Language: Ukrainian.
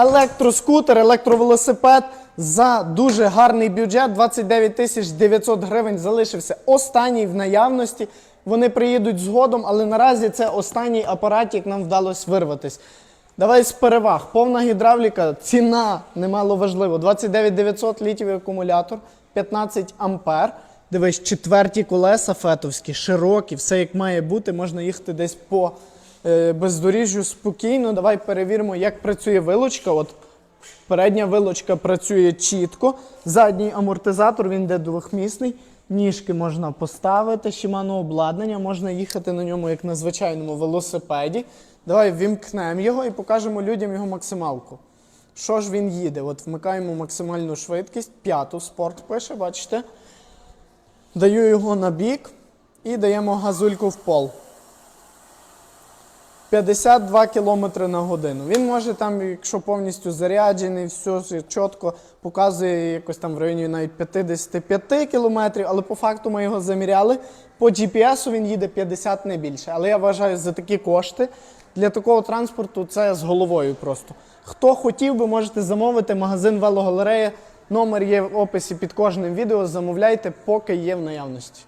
Електроскутер, електровелосипед за дуже гарний бюджет 29 тисяч 900 гривень залишився останній в наявності. Вони приїдуть згодом, але наразі це останній апарат, як нам вдалося вирватись. Давай з переваг. Повна гідравліка, ціна немало важливо. 29 900 літівий акумулятор, 15 ампер. Дивись, четверті колеса фетовські, широкі, все як має бути. Можна їхати десь по бездоріжжю спокійно. Давай перевіримо, як працює вилучка. От передня вилучка працює чітко. Задній амортизатор він йде двохмісний. Ніжки можна поставити, Shimano обладнання, можна їхати на ньому як на звичайному велосипеді. Давай вімкнемо його і покажемо людям його максималку. Що ж він їде? От вмикаємо максимальну швидкість, п'яту спорт пише, бачите. Даю його на бік і даємо газульку в пол. 52 км на годину. Він може там, якщо повністю заряджений, все чітко показує якось там в районі навіть 55 км, але по факту ми його заміряли. По GPS він їде 50 не більше. Але я вважаю, за такі кошти для такого транспорту це з головою просто. Хто хотів би, можете замовити магазин велогалерея. Номер є в описі під кожним відео. Замовляйте, поки є в наявності.